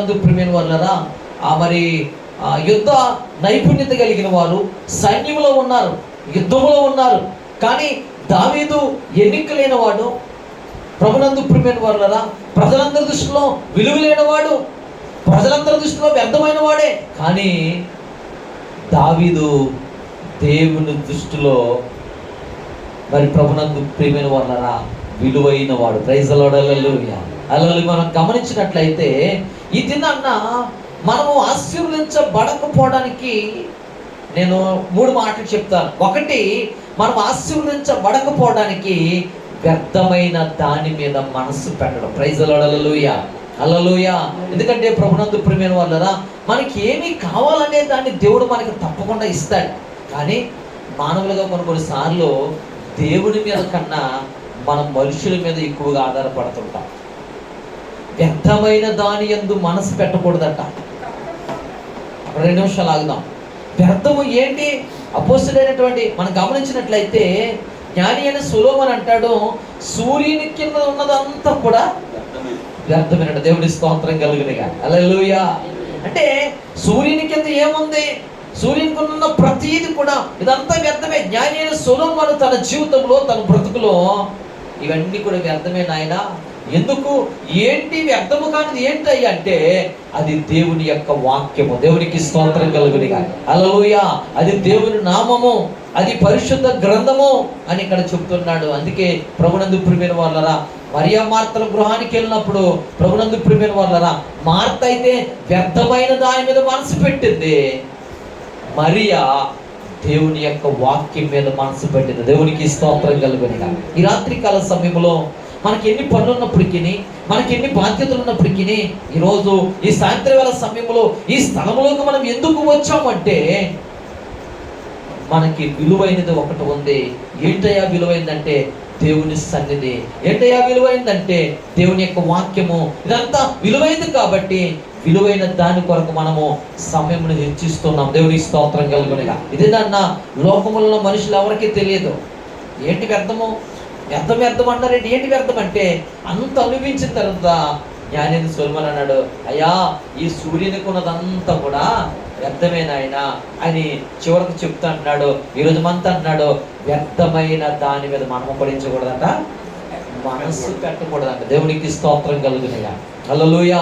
నందు ప్రిమియన్ వాళ్ళరా ఆ మరి యుద్ధ నైపుణ్యత కలిగిన వారు సైన్యంలో ఉన్నారు యుద్ధంలో ఉన్నారు. కానీ దావీదు ఎన్నికలేని వాడు ప్రభునందు ప్రిమియన్ వాళ్ళరా ప్రజలందరి దృష్టిలో విలువలేని వాడు ప్రజలందరి దృష్టిలో వ్యర్థమైన వాడే. కానీ దావీదు దేవుని దృష్టిలో మరి ప్రభునందు ప్రియమైన వాళ్ళరా విలువైన వాడు. ప్రైజ్ అలలు అలలు మనం గమనించినట్లయితే ఈ దినాన్న మనము ఆశీర్వదించబడకపోవడానికి నేను మూడు మాటలు చెప్తాను. ఒకటి మనం ఆశీర్వదించబడకపోవడానికి వ్యర్థమైన దాని మీద మనసు పెట్టడం. ప్రైజ్ అలలోయ ఎందుకంటే ప్రభునందు ప్రియమైన వాళ్ళరా మనకి ఏమి కావాలనే దాన్ని దేవుడు మనకి తప్పకుండా ఇస్తాడు. కానీ మానవులుగా కొన్ని కొన్నిసార్లు దేవుని మీద కన్నా మనం మనుషుల మీద ఎక్కువగా ఆధారపడుతుంటాం. వ్యర్థమైన దాని ఎందు మనసు పెట్టకూడదట. రెండు నిమిషాలు ఆగుదాం. వ్యర్థము ఏంటి? అపోస్తుడైనటువంటి మనం గమనించినట్లయితే జ్ఞాని అయిన సులోమన్ అంటాడు సూర్యుని కింద ఉన్నదంతా కూడా వ్యర్థమైన దేవుడి స్తోత్రం కలుగునిగా. అలా అంటే సూర్యుని కింద ఏముంది? సూర్యునికి ఉన్న ప్రతిది కూడా ఇదంతా వ్యర్థమే. జ్ఞాని అయిన సొలోమోను తన జీవితంలో తన బ్రతుకులో ఇవన్నీ కూడా వ్యర్థమే నాయన. ఎందుకు? ఏంటి వ్యర్థము కానిది ఏంటి అంటే అది దేవుని యొక్క వాక్యము. దేవునికి స్తోత్రం కలుగునిగా అలలోయ అది దేవుని నామము. అది పరిశుద్ధ గ్రంథము అని ఇక్కడ చెప్తున్నాడు. అందుకే ప్రభునందు ప్రిమిన వాళ్ళరా మరియా మార్తల గృహానికి వెళ్ళినప్పుడు ప్రభునందు ప్రిమిన వాళ్ళరా మార్త అయితే వ్యర్థమైన దాని మీద మనసు పెట్టింది. మరియా దేవుని యొక్క వాక్యం మీద మనసు పెట్టింది. దేవునికి స్తోత్రం కలుగునిగా ఈ రాత్రి కాల సమయంలో మనకి ఎన్ని పనులు ఉన్నప్పటికీ మనకి ఎన్ని బాధ్యతలు ఉన్నప్పటికీ ఈరోజు ఈ సాయంత్రం వేళ సమయంలో ఈ స్థలంలోకి మనం ఎందుకు వచ్చామంటే మనకి విలువైనది ఒకటి ఉంది. ఏంటయ్యా విలువైందంటే దేవుని సన్నిధి. ఏంటయ్యా విలువైందంటే దేవుని యొక్క వాక్యము. ఇదంతా విలువైంది కాబట్టి విలువైన దాని కొరకు మనము సమయంను హెచ్చిస్తున్నాం. దేవుని స్తోత్రం కలుగునిగా. ఇదేదన్నా లోకములలో మనుషులు ఎవరికి తెలియదు. ఏంటి వ్యర్థము వ్యర్థం వ్యర్థం అన్నారేంటి ఏంటి వ్యర్థం అంటే అంత అనుభవించిన తర్వాత జ్ఞానేంద్ర సోల్మన్ అన్నాడు అయ్యా ఈ సూర్యునికి ఉన్నదంతా కూడా వ్యర్థమే నాయన అని చివరికి చెప్తా అంటున్నాడు ఈ రోజు అన్నాడు అంటున్నాడు వ్యర్థమైన దాని మీద మనము పడించకూడదంట మనస్సు పెట్టకూడదంట. దేవునికి స్తోత్రం కలుగునయ్యా. హల్లెలూయ.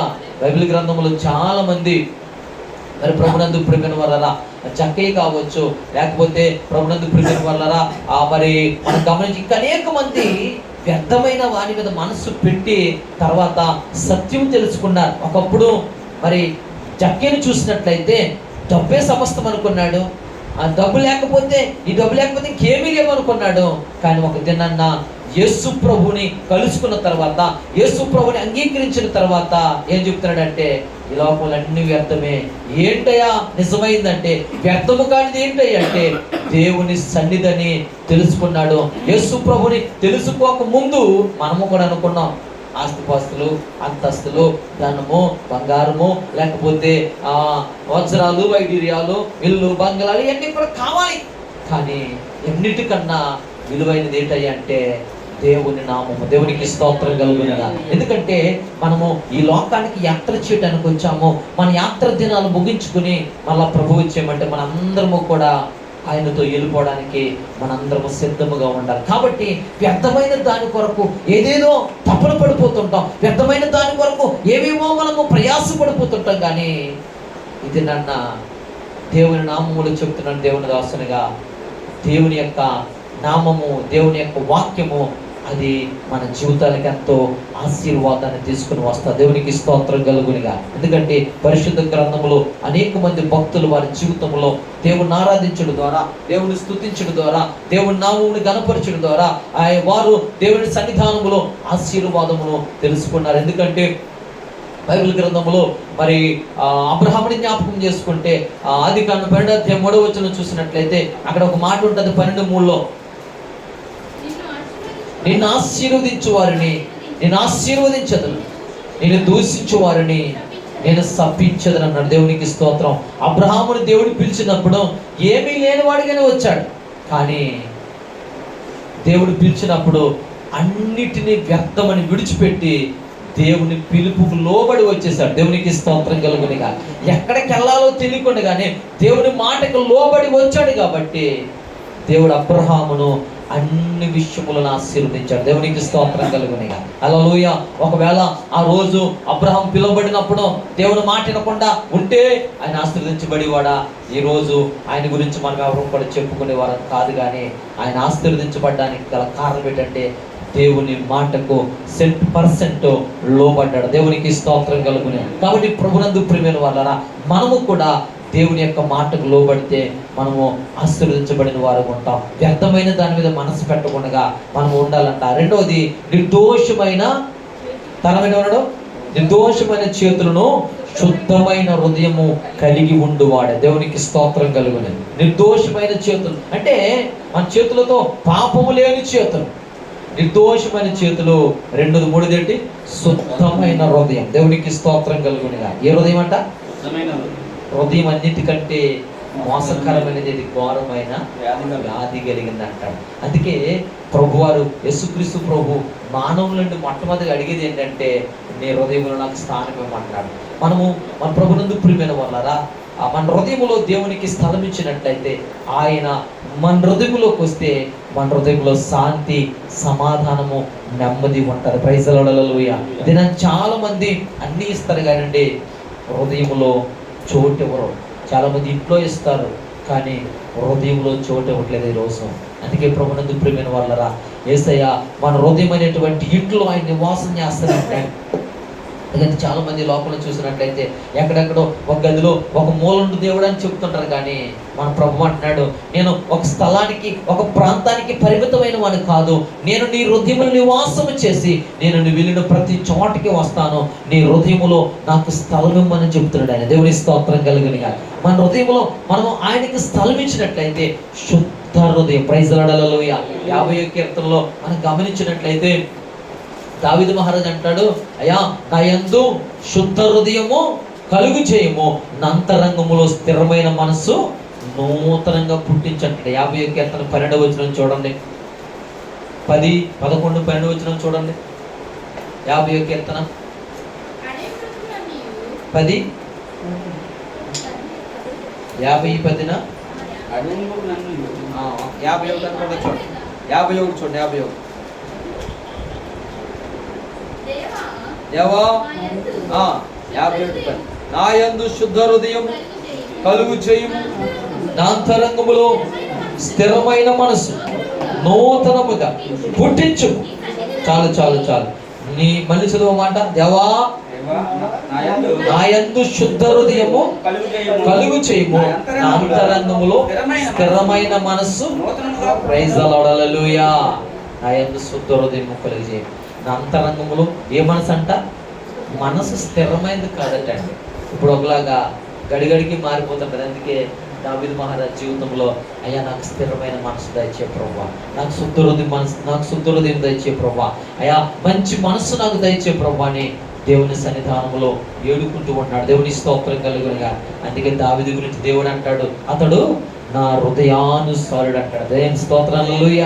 బైబిల్ గ్రంథంలో చాలా మంది మరి ప్రభునందు ప్రిమిన వల్లరా? చక్కయ్య కావచ్చు లేకపోతే ప్రభునందు ప్రిమిన వల్లరా? ఆ మరి మనం గమనించి ఇంకా అనేక మంది వ్యర్థమైన వాని మీద మనస్సు పెట్టి తర్వాత సత్యం తెలుసుకున్నారు. ఒకప్పుడు మరి జక్కయ్యను చూసినట్లయితే డబ్బే సమస్తం అనుకున్నాడు. ఆ డబ్బు లేకపోతే ఈ డబ్బు లేకపోతే ఇంకేమీ లేవనుకున్నాడు. కానీ ఒక దినాన్న యేసు ప్రభుని కలుసుకున్న తర్వాత యేసు ప్రభుని అంగీకరించిన తర్వాత ఏం చెప్తున్నాడంటే ఈ వ్యర్థమే. ఏంటయ్యా? నిజమైందంటే వ్యర్థము కానిది ఏంటయ్యా అంటే దేవుని సన్నిధిని తెలుసుకున్నాడు. యేసు ప్రభుని తెలుసుకోక ముందు మనము కూడా అనుకున్నాం. ఆస్తిపాస్తులు అంతస్తులు ధనము బంగారము లేకపోతే ఆ వజ్రాలు వైడూర్యాలు ఇల్లు బంగ్లాలు ఇవన్నీ కూడా కావాలి. కానీ ఎన్నిటికన్నా విలువైనది ఏంటయ్యా అంటే దేవుని నామము దేవునికి స్తోత్రం కలుగునగా. ఎందుకంటే మనము ఈ లోకానికి యాత్ర చేయడానికి వచ్చాము. మన యాత్ర దినాలు ముగించుకుని మళ్ళీ ప్రభు వచ్చేయమంటే మనందరము కూడా ఆయనతో వెళ్ళిపోవడానికి మనందరము సిద్ధముగా ఉండాలి. కాబట్టి వ్యర్థమైన దాని కొరకు ఏదేదో తపన పడిపోతుంటాం. వ్యర్థమైన దాని కొరకు ఏవేమో మనము ప్రయాసపడిపోతుంటాం కానీ ఇది నన్న దేవుని నామములు చెప్తున్నాను దేవుని దాసునిగా. దేవుని యొక్క నామము దేవుని యొక్క వాక్యము అది మన జీవితానికి ఎంతో ఆశీర్వాదాన్ని తీసుకుని వస్తా. దేవునికి స్తోత్రం కలుగునిగా. ఎందుకంటే పరిశుద్ధ గ్రంథములో అనేక మంది భక్తులు వారి జీవితంలో దేవుని ఆరాధించడం ద్వారా దేవుని స్తుతించడం ద్వారా దేవుని నామముని గనపరచడం ద్వారా ఆయన వారు దేవుని సన్నిధానములో ఆశీర్వాదమును తెలుసుకున్నారు. ఎందుకంటే బైబిల్ గ్రంథంలో మరి ఆ, అబ్రహాముని జ్ఞాపకం చేసుకుంటే అది ఆది కాండ పన్నెండు అధ్యాయం మూడవ వచ్చిన చూసినట్లయితే అక్కడ ఒక మాట ఉంటుంది పన్నెండు మూడులో. నిన్ను ఆశీర్వదించు వారిని నేను ఆశీర్వదించదును. నేను దూషించు వారిని నేను సప్పించదని అన్నాడు దేవునికి స్తోత్రం. అబ్రహాముని దేవుడు పిలిచినప్పుడు ఏమీ లేనివాడిగానే వచ్చాడు. కానీ దేవుడు పిలిచినప్పుడు అన్నిటినీ వ్యర్థమని విడిచిపెట్టి దేవుని పిలుపుకు లోబడి వచ్చేసాడు దేవునికి స్తోత్రం కలుగునిగా. ఎక్కడికి వెళ్ళాలో తెలియకుండానే దేవుని మాటకు లోబడి వచ్చాడు కాబట్టి దేవుడు అబ్రహామును అన్ని విషయములను ఆశీర్వదించాడు. దేవునికి స్తోత్రం కలుగునిగా. అలలోయ ఒకవేళ ఆ రోజు అబ్రహం పిలువబడినప్పుడు దేవుని మాటినకుండా ఉంటే ఆయన ఆశీర్వదించబడేవాడా? ఈ రోజు ఆయన గురించి మనం ఎవరు కూడా చెప్పుకునేవారు కాదు కానీ ఆయన ఆశీర్వదించబడడానికి గల కారణం ఏంటంటే దేవుని మాటకు సెంట్ పర్సెంట్ లోబడ్డాడు. దేవునికి స్తోత్రం కలుగునే కాబట్టి ప్రభునందు ప్రేమైన వాళ్ళరా మనము కూడా దేవుని యొక్క మాటకు లోబడితే మనము ఆశీర్వదించబడిన వారు ఉంటాం. వ్యర్థమైన దాని మీద మనసు పెట్టకుండా మనం ఉండాలంట. రెండవది నిర్దోషమైన తనమైన ఉండడం. నిర్దోషమైన చేతులను శుద్ధమైన హృదయము కలిగి ఉండువాడే. దేవునికి స్తోత్రం కలుగునే. నిర్దోషమైన చేతులు. అంటే మన చేతులతో పాపము లేని చేతులు. నిర్దోషమైన చేతులు రెండు ఏంటి? శుద్ధమైన హృదయం. దేవునికి స్తోత్రం కలుగునిగా. ఏ హృదయం అంట? హృదయం అన్నిటికంటే మోసకరమైనది ఇది ఘోరమైన వ్యాధి కలిగింది. అంటాడు అందుకే ప్రభువారు యేసుక్రీస్తు ప్రభు మానవులండి మొట్టమొదటి అడిగేది ఏంటంటే నీ హృదయంలో నాకు స్థానం ఇవ్వమంటాడు. మనము మన ప్రభునందు ప్రియమైన వాళ్ళరా మన హృదయంలో దేవునికి స్థలం ఇచ్చినట్లయితే ఆయన మన హృదయంలోకి వస్తే మన హృదయంలో శాంతి సమాధానము నెమ్మది ఉంటుంది. ప్రైజలూయ దిన చాలా మంది అన్ని ఇస్తారు కానండి హృదయంలో చోటు ఇవ్వరు చాలామంది ఇంట్లో ఇస్తారు కానీ హృదయంలో చోటు ఇవ్వట్లేదు ఈ రోజు. అందుకే ప్రభునందు ప్రియమైన వాళ్ళరా ఏసయ్య మన హృదయం అనేటువంటి ఇంట్లో ఆయన నివాసం చేస్తారంటే ఎందుకంటే చాలామంది లోపల చూసినట్లయితే ఎక్కడెక్కడో ఒక గదిలో ఒక మూలండు దేవుడు అని చెప్తుంటారు కానీ మన ప్రభు అంటున్నాడు నేను ఒక స్థలానికి ఒక ప్రాంతానికి పరిమితమైన వాడు కాదు. నేను నీ హృదయములు నివాసము చేసి నేను నీ వెళ్ళిన ప్రతి చోటకి వస్తాను. నీ హృదయములో నాకు స్థలం ఇవ్వమని చెప్తున్నాడు ఆయన. దేవుని స్తోత్రం కలిగిన మన హృదయంలో మనము ఆయనకి స్థలం ఇచ్చినట్లయితే శుద్ధ హృదయం. ప్రైజలాడలలో యాభై కీర్తనలో మనం గమనించినట్లయితే దావిద మహారాజ్ అంటాడు అయ్యా నా శుద్ధ హృదయము కలుగు చేయము. నంతరంగములో స్థిరమైన మనస్సు నూతనంగా పుట్టించంటాడు యాభై కీర్తన పన్నెండు వచ్చిన చూడండి. పది పదకొండు పన్నెండు వచ్చిన చూడండి. యాభై కీర్తన పది. యాభై పదిన. యాభై ఒకటి చూడండి యాభై ఒకటి చూడండి యాభై ఒకటి. ఆ, యాభై ఒకటి పది నా యందు శుద్ధ హృదయం కలుగు చేయము నాంతరంగములో స్థిరమైన మనసు నూతనముగా పుట్టించు చాలు చాలు చాలు నీ మళ్ళీ చదువు మాట దేవా నా యందు శుద్ధ హృదయము కలుగు చేయము నా అంతరంగములో స్థిరమైన మనస్సు ప్రైజ్ అలడలలుయా నా యందు శుద్ధ హృదయము కలుగు చేయము నా ఏ మనసు అంట? మనసు స్థిరమైనది కాదట అండి. ఇప్పుడు ఒకలాగా గడిగడికి మారిపోతుంటది అందుకే దావిద్ మహారాజ్ జీవితంలో అయ్యా నాకు స్థిరమైన మనసు దయచే ప్రభా నాకు శుద్ధ హృదయం మనసు నాకు శుద్ధ హృదయం దయచే ప్రభా అయ్యా మంచి మనసు నాకు దయచే ప్రభా అని దేవుని సన్నిధానంలో ఏడుకుంటూ ఉన్నాడు దేవుని స్తోత్రం కలుగునుగా. అందుకే దావిది గురించి దేవుడు అంటాడు. అతడు నా హృదయానుసారుడు అంటాడు. దేవుని స్తోత్రం. అలలుయ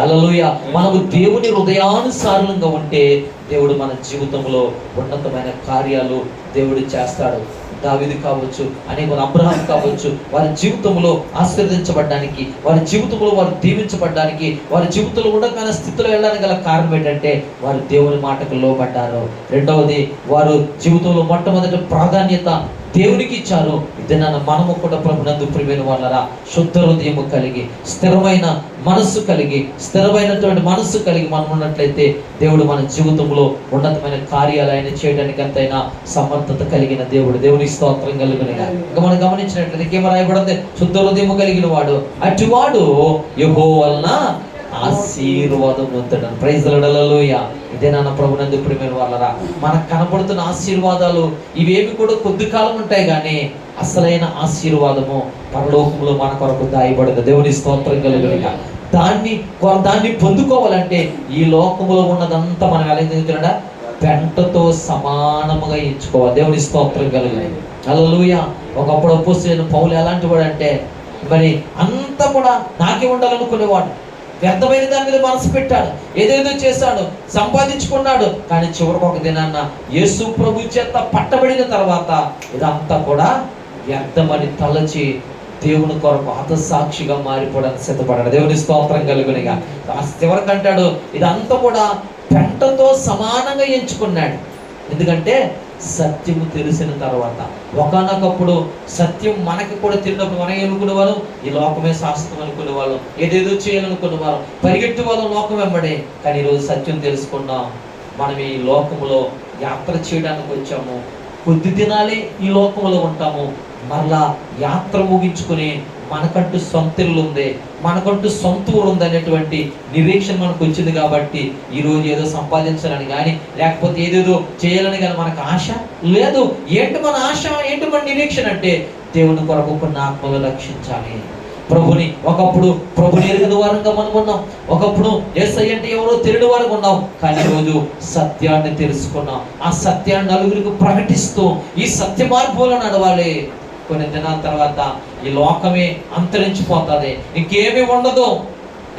అలలుయ మనము దేవుని హృదయానుసారులంగా ఉంటే దేవుడు మన జీవితంలో ఉన్నతమైన కార్యాలు దేవుడు చేస్తాడు. దావిది కావచ్చు అనేక అబ్రహాం కావచ్చు వారి జీవితంలో ఆశీర్వదించబడడానికి వారి జీవితంలో వారు దీవించబడడానికి వారి జీవితంలో ఉండకమైన స్థితిలో వెళ్ళడానికి గల కారణం ఏంటంటే వారు దేవుని మాటకు లోబడ్డారు. రెండవది వారు జీవితంలో మొట్టమొదటి ప్రాధాన్యత దేవునికి ఇచ్చారు ఇది మనము కూడా ప్రభునందు ప్రియమైన వాళ్ళరా శుద్ధ హృదయము కలిగి స్థిరమైన మనస్సు కలిగి స్థిరమైనటువంటి మనస్సు కలిగి మనం ఉన్నట్లయితే దేవుడు మన జీవితంలో ఉన్నతమైన కార్యాలయాన్ని చేయడానికి ఎంతైనా సమర్థత కలిగిన దేవుడు. దేవుని స్తోత్రం కలిగిన ఇంకా మనం గమనించినట్లయితే ఇంకేమో రాయబడింది శుద్ధ హృదయము కలిగిన వాడు అటువాడు యహో వలన ఆశీర్వాదం పొందడం ప్రైజ్ లడలలోయ ఇదే నాన్న ప్రభునందు ప్రియమైన వాళ్ళరా. మనకు కనపడుతున్న ఆశీర్వాదాలు ఇవేవి కూడా కొద్ది కాలం ఉంటాయి కానీ అసలైన ఆశీర్వాదము పరలోకంలో మన కొరకు దాయబడదు. దేవుని స్తోత్రం కలుగునిగా. దాన్ని కొ- దాన్ని పొందుకోవాలంటే ఈ లోకములో ఉన్నదంతా మనం ఎలా తిరుగుతున్నాడా పెంటతో సమానముగా ఎంచుకోవాలి. దేవుని స్తోత్రం కలిగిన అలలుయ ఒకప్పుడు అపోసిన పౌలు ఎలాంటి వాడు అంటే మరి అంతా కూడా నాకే ఉండాలనుకునేవాడు. వ్యర్థమైన దాని మీద మనసు పెట్టాడు. ఏదేదో చేశాడు సంపాదించుకున్నాడు. కానీ చివరికి ఒక దినాన్న యేసు ప్రభు చేత పట్టబడిన తర్వాత ఇదంతా కూడా వ్యర్థమని తలచి దేవుని కొరకు హతసాక్షిగా మారిపోవడానికి సిద్ధపడాడు దేవుని స్తోత్రం కలుగునిగా. చివరికి అంటాడు ఇదంతా కూడా పెంటతో సమానంగా ఎంచుకున్నాడు. ఎందుకంటే సత్యము తెలిసిన తర్వాత ఒకనొకప్పుడు సత్యం మనకి కూడా తెలియనప్పుడు మనం ఏమనుకునే వాళ్ళం ఈ లోకమే శాస్త్రం అనుకునే వాళ్ళం ఏదేదో చేయాలనుకునే వాళ్ళం. పరిగెట్టే వాళ్ళం లోకం వెంబడే. కానీ ఈరోజు సత్యం తెలుసుకున్నాం. మనం ఈ లోకంలో యాత్ర చేయడానికి వచ్చాము. కొద్ది దినాలే ఈ లోకంలో ఉంటాము. మరలా యాత్ర ముగించుకుని మనకంటూ సొంత ఇల్లు ఉంది మనకంటూ సొంత ఊరు ఉందనేటువంటి నిరీక్షణ మనకు వచ్చింది కాబట్టి ఈ రోజు ఏదో సంపాదించాలని కానీ లేకపోతే ఏదేదో చేయాలని కానీ మనకు ఆశ లేదు. ఏంటి మన ఆశ? ఏంటి మన నిరీక్షణ అంటే దేవుని కొరకు కొన్ని ఆత్మలు రక్షించాలి. ప్రభుని ఒకప్పుడు ప్రభుని ఎరగని వారంగా మనం ఉన్నాం. ఒకప్పుడు ఎస్ఐ అంటే ఎవరో తెలియని వారంగా ఉన్నాం. కానీ ఈరోజు సత్యాన్ని తెలుసుకున్నాం. ఆ సత్యాన్ని నలుగురికి ప్రకటిస్తూ ఈ సత్య మార్గంలో నడవాలి. కొన్ని దినాల తర్వాత ఈ లోకమే అంతరించిపోతుంది. ఇంకేమీ ఉండదు.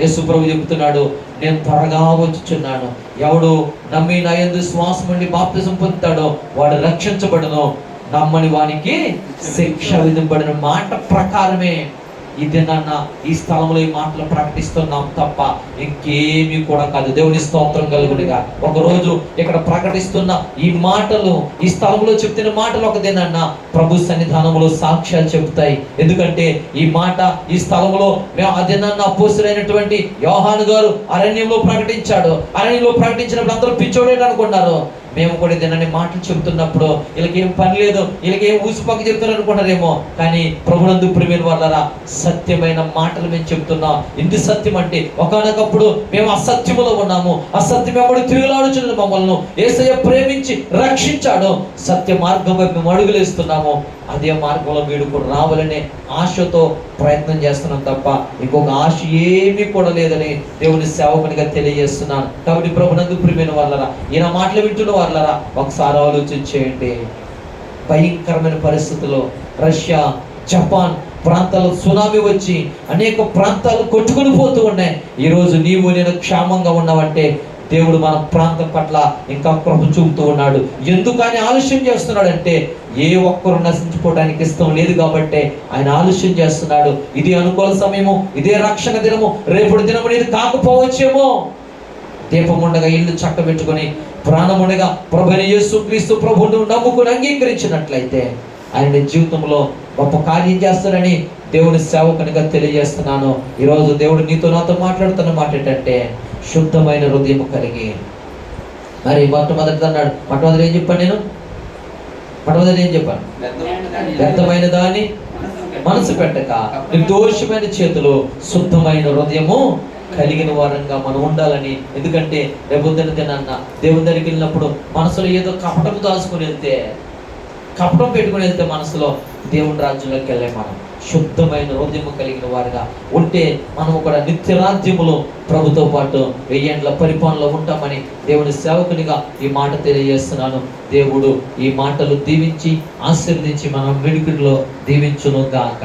యేసుప్రభు చెబుతున్నాడు నేను త్వరగా వచ్చుచున్నాను. ఎవడు నమ్మి నా ఎందు శ్వాసం ఉండి బాప్తిజం పొందుతాడో వాడు రక్షించబడను. నమ్మని వానికి శిక్ష విధింపడిన మాట ప్రకారమే ఈ దినాన్న ఈ స్థలంలో ఈ మాటలు ప్రకటిస్తున్నాం తప్ప ఇంకేమీ కూడా కాదు. దేవుని స్తోత్రం కలుగునిగా. ఒక రోజు ఇక్కడ ప్రకటిస్తున్న ఈ మాటలు ఈ స్థలంలో చెప్తున్న మాటలు ఒక దినాన్న ప్రభు సన్నిధానంలో సాక్ష్యాలు చెబుతాయి. ఎందుకంటే ఈ మాట ఈ స్థలంలో మేము ఆ దినాన్న అపోసులైనటువంటి యోహాను గారు అరణ్యంలో ప్రకటించాడు. అరణ్యంలో ప్రకటించినప్పుడు అందరూ పిచ్చోడేట అనుకున్నారు మేము కూడా తినని మాటలు చెబుతున్నప్పుడు వీళ్ళకేం పని లేదు వీళ్ళకి ఏం ఊసిపక్క చెప్తున్నారు అనుకుంటారేమో. కానీ ప్రభునందు ప్రిమిన వాళ్ళరా సత్యమైన మాటలు మేము చెప్తున్నాం ఇంది సత్యం అంటే ఒకనొకప్పుడు మేము అసత్యములో ఉన్నాము. అసత్యం ఎప్పుడు తిరుగులాడుచున్న మమ్మల్ని. ఏసయ్య ప్రేమించి రక్షించాడు. సత్య మార్గం వైపు మేము అడుగులేస్తున్నాము. అదే మార్గంలో వీడు కూడా రావాలనే ఆశతో ప్రయత్నం చేస్తున్నాం తప్ప ఇంకొక ఆశ ఏమీ కూడా లేదని దేవుని సేవకునిగా తెలియజేస్తున్నాను. కాబట్టి ప్రభునందు ప్రియమైన వాళ్ళరా ఈయన మాటలు వింటున్న వాళ్ళరా ఒకసారి ఆలోచించేయండి భయంకరమైన పరిస్థితుల్లో రష్యా జపాన్ ప్రాంతాలు సునామీ వచ్చి అనేక ప్రాంతాలు కొట్టుకుని పోతూ ఉన్నాయి. ఈరోజు నీవు నేను క్షేమంగా ఉన్నావంటే దేవుడు మన ప్రాంతం పట్ల ఇంకా కృప చూపుతూ ఉన్నాడు. ఎందుకని ఆలస్యం చేస్తున్నాడంటే ఏ ఒక్కరు నశించుకోవడానికి ఇష్టం లేదు కాబట్టి ఆయన ఆలస్యం చేస్తున్నాడు. ఇది అనుకూల సమయము ఇదే రక్షణ దినము రేపటి దినము ఇది కాకపోవచ్చేమో. దీపం ఉండగా ఇల్లు చక్కబెట్టుకొని ప్రాణం ఉండగా ప్రభుని యేసు క్రీస్తు ప్రభుని నమ్ముకుని అంగీకరించినట్లయితే ఆయన జీవితంలో గొప్ప కార్యం చేస్తాడని దేవుని సేవకునిగా తెలియజేస్తున్నాను. ఈరోజు దేవుడు నీతో నాతో మాట్లాడుతున్న మాట ఏంటంటే శుద్ధమైన హృదయం కలిగి. మరి మొట్టమొదటి అన్నాడు. మొట్టమొదటి ఏం చెప్పాను నేను? మొట్టమొదటి ఏం చెప్పాను? వ్యర్థమైన దాన్ని మనసు పెట్టక నిర్దోషమైన చేతులు శుద్ధమైన హృదయము కలిగిన వారంగా మనం ఉండాలని. ఎందుకంటే రేపొద్దున తినన్న దేవుని దగ్గరికి వెళ్ళినప్పుడు మనసులో ఏదో కపటం దాచుకుని వెళ్తే కపటం పెట్టుకుని వెళ్తే మనసులో దేవుని రాజ్యంలోకి వెళ్ళే మనం. శుద్ధమైన హృదయం కలిగిన వారుగా ఉంటే మనం కూడా నిత్యరాజ్యములో ప్రభుతో పాటు వెయ్యేండ్ల పరిపాలనలో ఉంటామని దేవుని సేవకునిగా ఈ మాట తెలియజేస్తున్నాను. దేవుడు ఈ మాటలు దీవించి ఆశీర్వదించి మనం వెనుకడిలో దీవించును గాక.